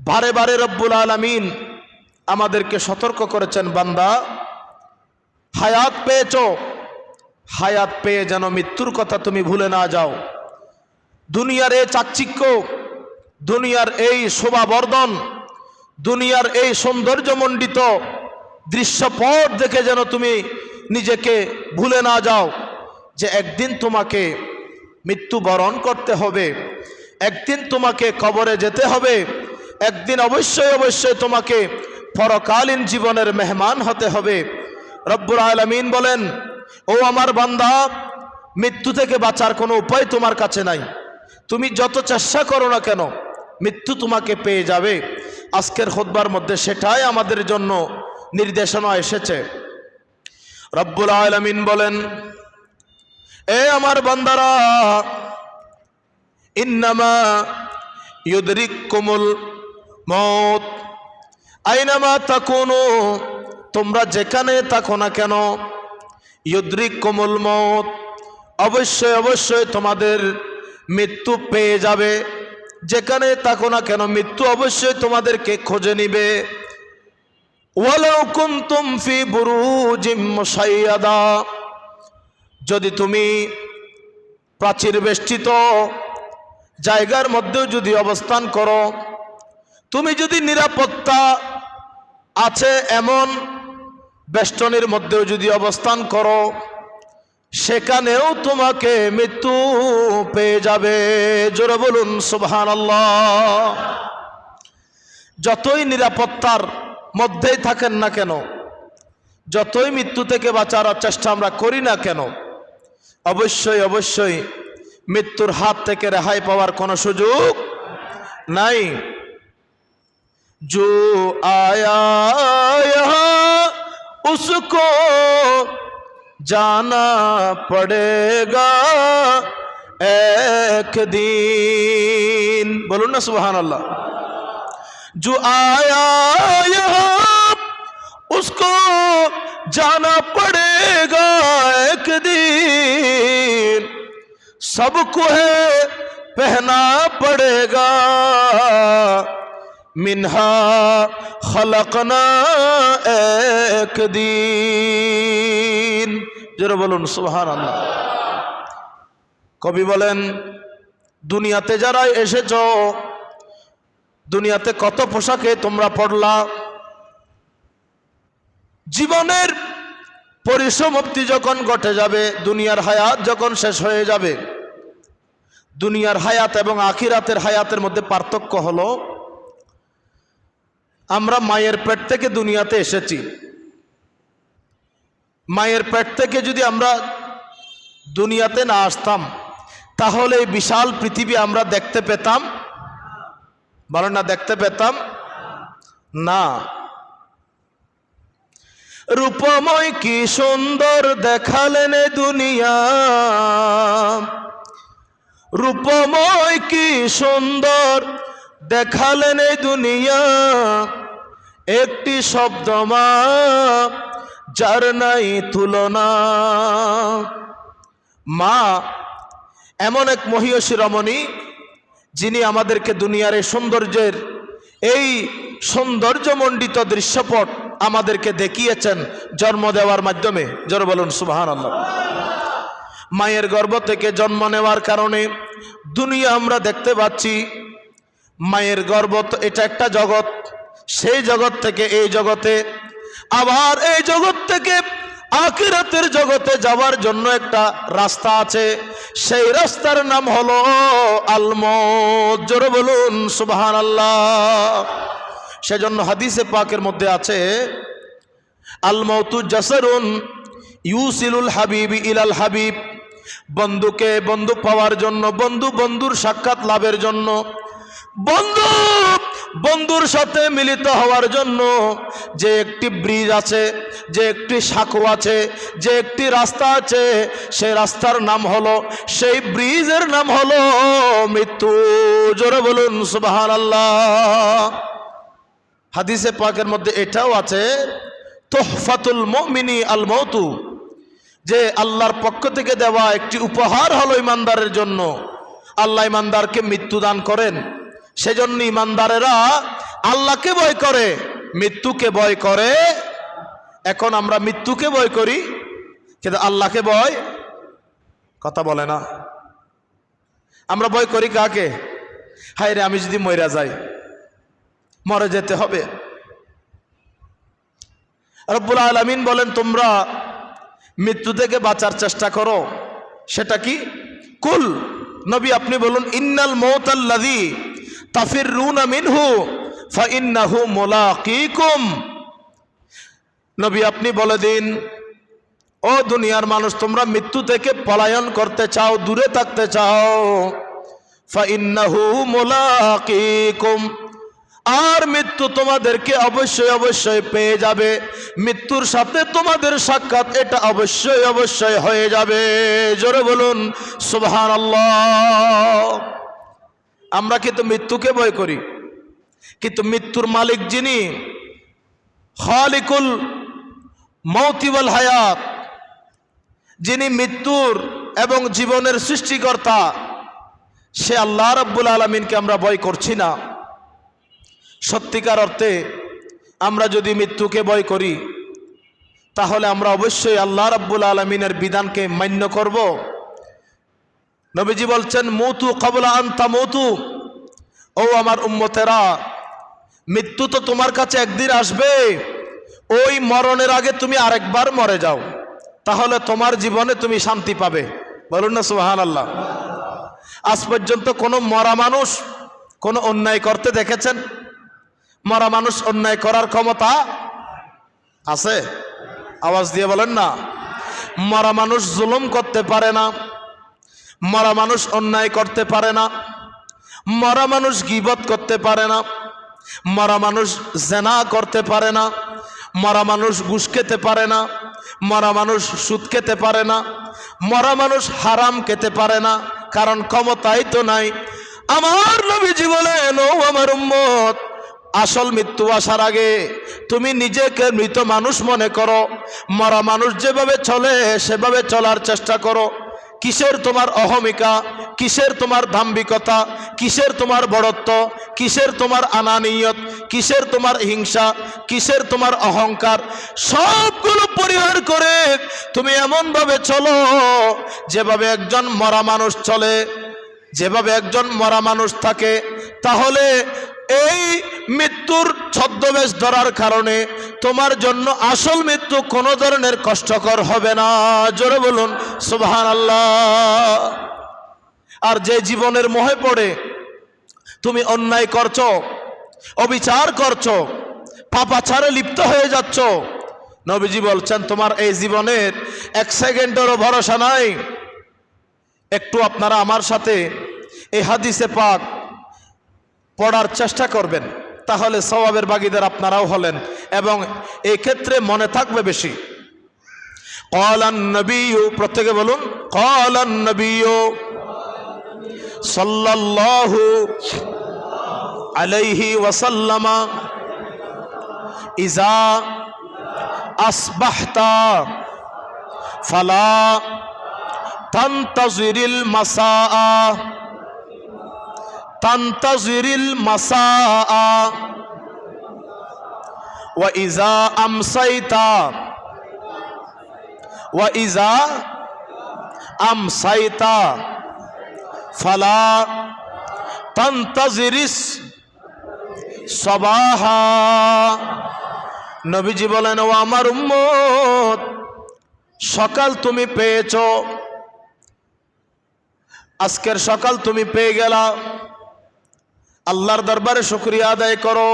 বারে বারে রব্বুল আলমিন আমাদেরকে সতর্ক করেছেন, বান্দা। হায়াত পেয়েছ? হায়াত পেয়ে যেন মৃত্যুর কথা তুমি ভুলে না যাও। দুনিয়ার এই চাকচিক্য, দুনিয়ার এই শোভাবর্ধন, দুনিয়ার এই সৌন্দর্যমণ্ডিত দৃশ্যপট দেখে যেন তুমি নিজেকে ভুলে না যাও যে একদিন তোমাকে মৃত্যুবরণ করতে হবে, একদিন তোমাকে কবরে যেতে হবে। একদিন অবশ্যই অবশ্যই তোমাকে পরকালীন জীবনের মেহমান হতে হবে। রব্বুর আলমিন বলেন, ও আমার বান্দা, মৃত্যু থেকে বাঁচার কোনো উপায় তোমার কাছে নাই। তুমি যত চেষ্টা করো না কেন, মৃত্যু তোমাকে পেয়ে যাবে। আজকের খোদবার মধ্যে সেটাই আমাদের জন্য নির্দেশনা এসেছে। রব্বুল আলমিন বলেন, এ আমার বান্দারা, ইন্নামা ইউদরিক কুমুল মত। আইনামা তাকুনু, তোমরা যেখানে থাকো না কেন, ইউদ্রিক কোমল মত। অবশ্যই অবশ্যই তোমাদের মৃত্যু পেয়ে যাবে। যেখানে থাকো না কেন, মৃত্যু অবশ্যই তোমাদেরকে খোঁজে নিবে। যদি তুমি প্রাচীর বেষ্টিত, জায়গার মধ্যেও যদি অবস্থান করো তুমি যদি নিরাপত্তা আছে এমন বেষ্টনের মধ্যেও যদি অবস্থান করো, সেখানেও তোমাকে মৃত্যু পেয়ে যাবে। জোরে বলুন সুবহান যতই নিরাপত্তার মধ্যেই থাকেন না কেন, যতই মৃত্যু থেকে বাঁচার চেষ্টা আমরা করি না কেন, অবশ্যই অবশ্যই মৃত্যুর হাত থেকে রেহাই পাওয়ার কোনো সুযোগ নাই। जो आया यहाँ, उसको जाना पड़ेगा एक दिन। बोलो ना सुबहान अल्लाह जो आया यहाँ, उसको जाना पड़ेगा एक दिन। सबको है, पहना पड़ेगा। মিনহা খলকনা একদিন জোরে বলুন সুবহান আল্লাহ কবি বলেন, দুনিয়াতে যারা এসেছ, দুনিয়াতে কত পোশাকে তোমরা পড়লা জীবনের পরিসমাপ্তি যখন ঘটে যাবে, দুনিয়ার হায়াত যখন শেষ হয়ে যাবে, দুনিয়ার হায়াত এবং আখিরাতের হায়াতের মধ্যে পার্থক্য হলো আমরা মায়ের পেট থেকে দুনিয়াতে এসেছি। মায়ের পেট থেকে যদি আমরা দুনিয়াতে না আসতাম, তাহলে এই বিশাল পৃথিবী আমরা দেখতে পেতাম। বলো না, দেখতে পেতাম না। রূপময় কি সুন্দর দেখালেন দুনিয়া। রূপময় কি সুন্দর দেখালেন এই দুনিয়া। একটি শব্দ মা যার নাই তুলনা। মা, এমন এক মহিয়সী রমণী, যিনি আমাদেরকে দুনিয়ার এই সৌন্দর্যের, এই সৌন্দর্যমণ্ডিত দৃশ্যপট আমাদেরকে দেখিয়েছেন জন্ম দেওয়ার মাধ্যমে। জোর বলুন সুবাহান আল্লাহ মায়ের গর্ভ থেকে জন্ম নেওয়ার কারণে দুনিয়া আমরা দেখতে পাচ্ছি মায়ের গর্ভ তো এটা একটা জগৎ। সেই জগৎ থেকে এই জগতে, আবার এই জগৎ থেকে আখিরাতের জগতে যাওয়ার জন্য একটা রাস্তা আছে। সেই রাস্তার নাম হলো আলমত। জোরে বলুন সুবহান আল্লাহ সেজন্য হাদিসে পাকের মধ্যে আছে, আলমতু জাসরুন ইউসিলুল হাবিব ইলাল হাবিব। বন্ধুকে বন্ধু পাওয়ার জন্য বন্ধু বন্ধুর সাক্ষাৎ লাভের জন্য বন্ধু, বন্ধুর সাথে মিলিত হওয়ার জন্য যে একটি ব্রিজ আছে, যে একটি সাঁকো আছে, যে একটি রাস্তা আছে সেই রাস্তার নাম হলো, সেই ব্রিজের নাম হলো মৃত্যু। জোরে বলুন সুবাহান আল্লাহ হাদিসে পাকের মধ্যে এটাও আছে, তোহফাতুল মমিনী আল মৌতু, যে আল্লাহর পক্ষ থেকে দেওয়া একটি উপহার হলো ইমানদারের জন্য। আল্লাহ ইমানদারকে মৃত্যু দান করেন। সেজন্য ইমানদারেরা আল্লাহকে ভয় করে, মৃত্যুকে ভয় করে। এখন আমরা মৃত্যুকে ভয় করি, কিন্তু আল্লাহকে ভয় কথা বলে না। আমরা ভয় করি কাকে? হায় রে আমি যদি মইরা যাই, মরে যেতে হবে। রব্বুল আলমিন বলেন, তোমরা মৃত্যু থেকে বাঁচার চেষ্টা করো। সেটা কি? কুল, নবী আপনি বলুন, ইন্নাল মৌতাল্লাদি তাফির রুনা মিনহু, ফাইন্নাহু মোলাকিকুম। নবী, আপনি বলে দিন, ও দুনিয়ার মানুষ, তোমরা মৃত্যু থেকে পলায়ন করতে চাও, দূরে থাকতে চাও। ফাইন্নাহু মোলাকিকুম। আর মৃত্যু তোমাদেরকে অবশ্যই অবশ্যই পেয়ে যাবে। মৃত্যুর সাথে তোমাদের সাক্ষাৎ, এটা অবশ্যই অবশ্যই হয়ে যাবে। জোরে বলুন সুবহান আমরা কিন্তু মৃত্যুকে ভয় করি। কিন্তু মৃত্যুর মালিক যিনি, খালিকুল মৌতিবল হায়াত, যিনি মৃত্যুর এবং জীবনের সৃষ্টিকর্তা, সে আল্লাহ রব্বুল আলমিনকে আমরা ভয় করছি না। সত্যিকার অর্থে আমরা যদি মৃত্যুকে ভয় করি, তাহলে আমরা অবশ্যই আল্লাহ রাব্বুল আলমিনের বিধানকে মান্য করব। নবীজি বলছেন, মৌতু কবলা আন্তা মৌতু। ও আমার উম্মতেরা, মৃত্যু তো তোমার কাছে একদিন আসবে। ওই মরণের আগে তুমি আরেকবার মরে যাও। তাহলে তোমার জীবনে তুমি শান্তি পাবে। বলুন না সুহান আল্লাহ আজ পর্যন্ত কোনো মরা মানুষ কোনো অন্যায় করতে দেখেছেন? মরা মানুষ অন্যায় করার ক্ষমতা আছে? আওয়াজ দিয়ে বলেন না। মরা মানুষ জুলুম করতে পারে না। মরা মানুষ অন্যায় করতে পারে না, মরা মানুষ গিবত করতে পারে না, মরা মানুষ জেনা করতে পারে না, মরা মানুষ ঘুষ খেতে পারে না, মরা মানুষ সুদ খেতে পারে না, মরা মানুষ হারাম খেতে পারে না, কারণ ক্ষমতাই তো নাই। আমার নবীজি বলেন, ও আমার উম্মত, আসল মৃত্যু আসার আগে তুমি নিজেকে মৃত মানুষ মনে করো, মরা মানুষ যেভাবে চলে সেভাবে চলার চেষ্টা করো কিসের তোমার অহমিকা? কিসের তোমার দাম্ভিকতা? কিসের তোমার বড়ত্ব? কিসের তোমার আনানিয়ত কিসের তোমার হিংসা? কিসের তোমার অহংকার? সবগুলো পরিহার করে তুমি এমনভাবে চলো, যেভাবে একজন মরা মানুষ চলে, যেভাবে একজন মরা মানুষ থাকে, তাহলে এই মৃত্যুর ছদ্মবেশ ধরার কারণে তোমার জন্য আসল মৃত্যু কোনো ধরনের কষ্টকর হবে না। জোরে বলুন সুবহান আল্লাহ আর যে জীবনের মোহে পড়ে, তুমি অন্যায় করছ, অবিচার করছ, পাপাচারে লিপ্ত হয়ে যাচ্ছ। নবীজি বলছেন, তোমার এই জীবনের এক সেকেন্ডেরও ভরসা নাই। একটু আপনারা আমার সাথে এই হাদিসে পাক পড়ার চেষ্টা করবেন, তাহলে সবাবের বাগিদার আপনারাও হলেন এবং এই ক্ষেত্রে মনে থাকবে বেশি। কলান নবী প্রত্যেকে বলুন, কলান নবী সাল্লাল্লাহু আলাইহি ওয়াসাল্লামা ইজা আসবাহতা ফালা তান্তাজিরিল মাসাআ। তান্তাজিরিল মাসাআ وإذا أمسيت وإذا أمسيت فلا تنتظر সবাহা নবীজি বলেন ও আমার উম্মত সকাল তুমি পেয়েছ আজকের সকাল তুমি পেয়ে গেলা আল্লাহর দরবারে শুক্রিয়া আদায় করো।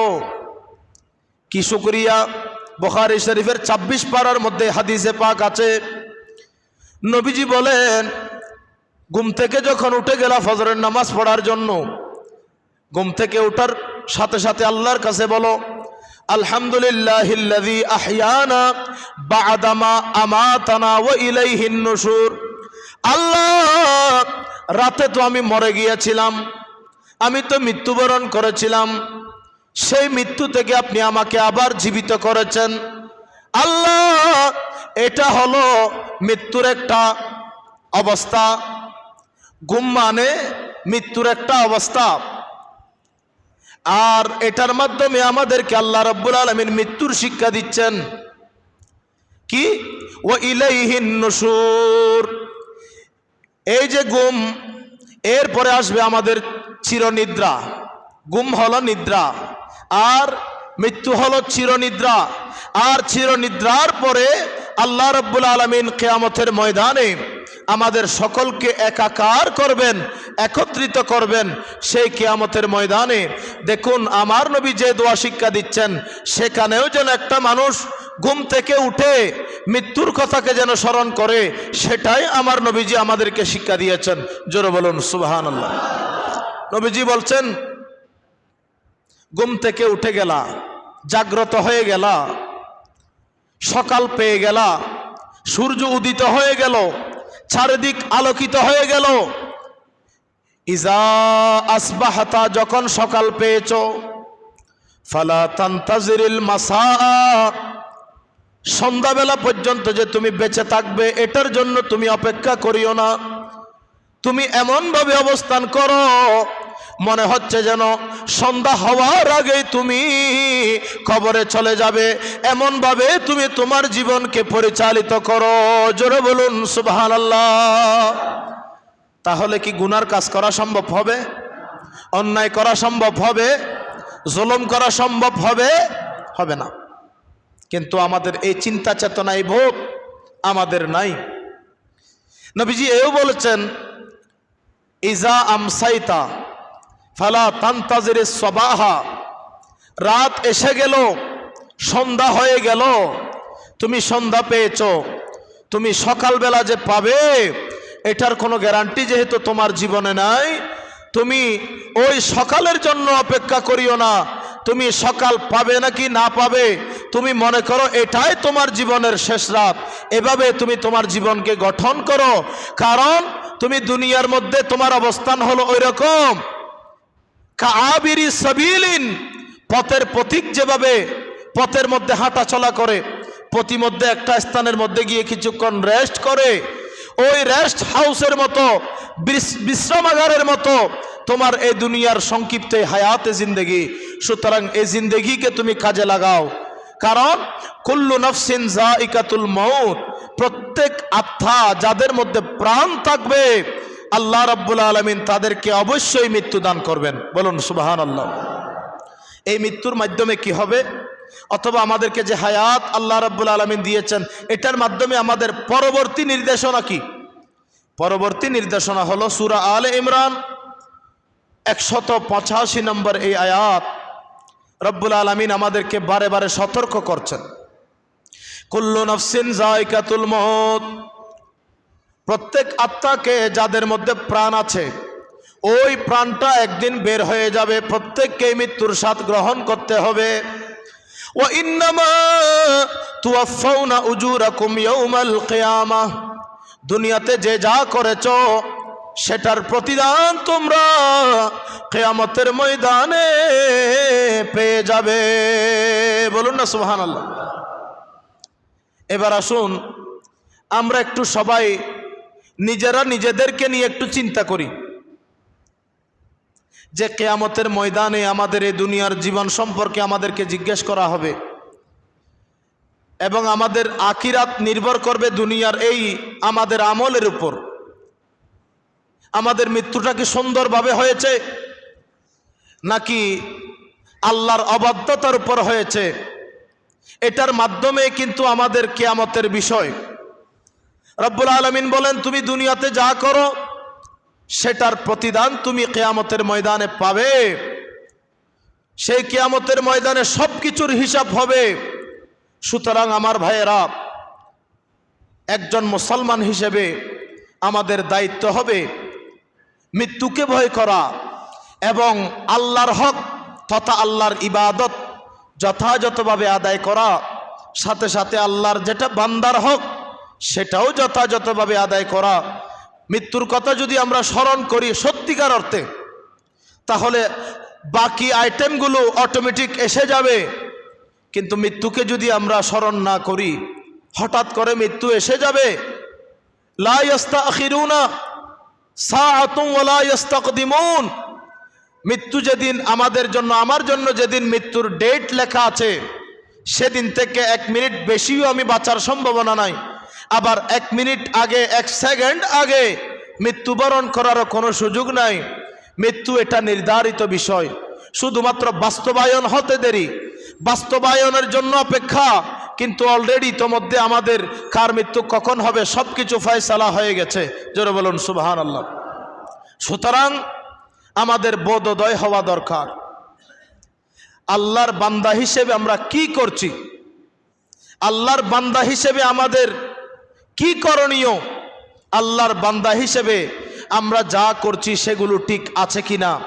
কি শুক্রিয়া? বখারি শরীফের ২৬ পাড়ার মধ্যে হাদিসে পাক আছে। নবীজি বলেন, ঘুম থেকে যখন উঠে গেলা ফজরের নামাজ পড়ার জন্য, ঘুম থেকে ওঠার সাথে সাথে আল্লাহর কাছে বলো আলহামদুলিল্লাহ আহিয়ানা আমাতানা ও আল্লাহ, রাতে তো আমি মরে গিয়েছিলাম। আমি তো মৃত্যুবরণ করেছিলাম। সেই মৃত্যু থেকে আপনি আমাকে আবার জীবিত করেছেন। আল্লাহ, এটা হলো মৃত্যুর একটা অবস্থা। গুম মানে মৃত্যুর একটা অবস্থা। আর এটার মাধ্যমে আমাদেরকে আল্লাহ রব্বুল আলমিন মৃত্যুর শিক্ষা দিচ্ছেন। কি? ও ইলাইহিন নুশুর। এই যে গুম এরপরে আসবে আমাদের চিরনিদ্রা। গুম হলো নিদ্রা। আর মৃত্যু হলো চিরনিদ্রা। আর চিরনিদ্রার পরে আল্লাহ রব্বুল আলমিন কেয়ামতের ময়দানে আমাদের সকলকে একাকার করবেন, একত্রিত করবেন সেই কেয়ামতের ময়দানে। দেখুন, আমার নবী যে দোয়া শিক্ষা দিচ্ছেন, সেখানেও যেন একটা মানুষ ঘুম থেকে উঠে মৃত্যুর কথাকে যেন স্মরণ করে, সেটাই আমার নবীজি আমাদেরকে শিক্ষা দিয়েছেন। জোরে বলুন সুবাহান নবীজি বলছেন, ঘুম থেকে উঠে গেলা, জাগ্রত হয়ে গেলা, সকাল পেয়ে গেলা, সূর্য উদিত হয়ে গেল, চারিদিক আলোকিত হয়ে গেল। ইজা আসবাহাতা, যখন সকাল পেয়েছ, ফালা তান্তাজিরিল মাসা সন্ধ্যাবেলা পর্যন্ত যে তুমি বেঁচে থাকবে, এটার জন্য তুমি অপেক্ষা করিও না। তুমি এমনভাবে অবস্থান করো, মনে হচ্ছে যেন সন্ধ্যা হওয়ার আগেই তুমি কবরে চলে যাবে। এমনভাবে তুমি তোমার জীবনকে পরিচালিত করো। জোরে বলুন সুবহান তাহলে কি গুনার কাজ করা সম্ভব হবে? অন্যায় করা সম্ভব হবে? জুলুম করা সম্ভব হবে? হবে না। কিন্তু আমাদের এই চিন্তা চেতনা এই বোধ আমাদের নাই। নবীজি এও বলেছেন, ইজা আমসাইতা, ফালা তান্তাজির সবাহা, রাত এসে গেল, সন্ধ্যা হয়ে গেল, তুমি সন্ধ্যা পেয়েছ, তুমি সকালবেলা যে পাবে, এটার কোনো গ্যারান্টি যেহেতু তোমার জীবনে নাই, তুমি ওই সকালের জন্য অপেক্ষা করিও না তুমি সকাল পাবে নাকি না পাবে? তুমি মনে করো, এটাই তোমার জীবনের শেষ রাত। এভাবে তুমি তোমার জীবনকে গঠন করো। কারণ তুমি দুনিয়ার মধ্যে তোমার অবস্থান হলো ওই রকম পথের পথিক যেভাবে পথের মধ্যে হাঁটা চলা করে প্রতিমধ্যে একটা স্থানের মধ্যে গিয়ে কিছুক্ষণ রেস্ট করে, ওই রেস্ট হাউসের মতো, বিশ্রামাগারের মতো তোমার এই দুনিয়ার সংক্ষিপ্ত হায়াতে জিন্দেগি সুতরাং এই জিন্দেগিকে তুমি কাজে লাগাও। কারণ কুল্লু নফসিন জাইকাতুল মৌত প্রত্যেক আত্মা যাদের মধ্যে প্রাণ থাকবে, আল্লাহ রাব্বুল আলমিন তাদেরকে অবশ্যই মৃত্যু দান করবেন। বলুন সুবাহান আল্লাহ এই মৃত্যুর মাধ্যমে কি হবে? অথবা আমাদেরকে যে হায়াত আল্লাহ রাব্বুল আলমিন দিয়েছেন, এটার মাধ্যমে আমাদের পরবর্তী নির্দেশনা কি? পরবর্তী নির্দেশনা হলো সুরা আলে ইমরান, একশত পঁচাশি নম্বর এই আয়াত। রব্বুল আলমিন আমাদেরকে বারে বারে সতর্ক করছেন। কুল্লু নফসিন জায়কাতুল মত প্রত্যেক আত্মাকে যাদের মধ্যে প্রাণ আছে, ওই প্রাণটা একদিন বের হয়ে যাবে। প্রত্যেককে মৃত্যুর স্বাদ গ্রহণ করতে হবে। ও ইন্নামা তুয়াফাউনা উজুরাকুম দুনিয়াতে যে যা করেছ সেটার প্রতিদান তোমরা কেয়ামতের ময়দানে পেয়ে যাবে। বলুন না সুহান আল্লাহ এবার আসুন, আমরা একটু সবাই নিজেরা নিজেদেরকে নিয়ে একটু চিন্তা করি যে কেয়ামতের ময়দানে আমাদের এই দুনিয়ার জীবন সম্পর্কে আমাদেরকে জিজ্ঞেস করা হবে এবং আমাদের আখিরাত নির্ভর করবে দুনিয়ার এই আমাদের আমলের উপর। আমাদের মৃত্যুটা কি সুন্দরভাবে হয়েছে? নাকি আল্লাহর অবাধ্যতার উপর হয়েছে? এটার মাধ্যমে কিন্তু আমাদের কেয়ামতের বিষয়। রব্বুল আলমিন বলেন, তুমি দুনিয়াতে যা করো, সেটার প্রতিদান তুমি কেয়ামতের ময়দানে পাবে। সেই কেয়ামতের ময়দানে সব কিছুর হিসাব হবে। সুতরাং আমার ভাইয়েরা, একজন মুসলমান হিসেবে আমাদের দায়িত্ব হবে মৃত্যুকে ভয় করা এবং আল্লাহর হক তথা আল্লাহর ইবাদত যথাযথভাবে আদায় করা। সাথে সাথে আল্লাহর যেটা বান্দার হক, সেটাও যথাযথভাবে আদায় করা। মৃত্যুর কথা যদি আমরা স্মরণ করি সত্যিকার অর্থে, তাহলে বাকি আইটেমগুলো অটোমেটিক এসে যাবে। কিন্তু মৃত্যুকে যদি আমরা স্মরণ না করি, হঠাৎ করে মৃত্যু এসে যাবে। লাস্তা আখিরুনা ইস্তাকদিমুন মৃত্যু যেদিন আমাদের জন্য, আমার জন্য যেদিন মৃত্যুর ডেট লেখা আছে, সেদিন থেকে এক মিনিট বেশিও আমি বাঁচার সম্ভাবনা নাই। আবার এক মিনিট আগে, এক সেকেন্ড আগে মৃত্যুবরণ করারও কোনো সুযোগ নাই। মৃত্যু এটা নির্ধারিত বিষয়। শুধুমাত্র বাস্তবায়ন হতে দেরি। বাস্তবায়নের জন্য অপেক্ষা কিন্তু অলরেডি ইতোমধ্যে আমাদের কার মৃত্যু কখন হবে সব কিছু ফয়সালা হয়ে গেছে। জোরে বলুন সুবাহান আল্লাহ সুতরাং আমাদের বোধোদয় হওয়া দরকার। আল্লাহর বান্দা হিসেবে আমরা কি করছি? আল্লাহর বান্দা হিসেবে আমাদের কি করণীয়? আল্লাহর বান্দা হিসেবে আমরা যা করছি সেগুলো ঠিক আছে কিনা?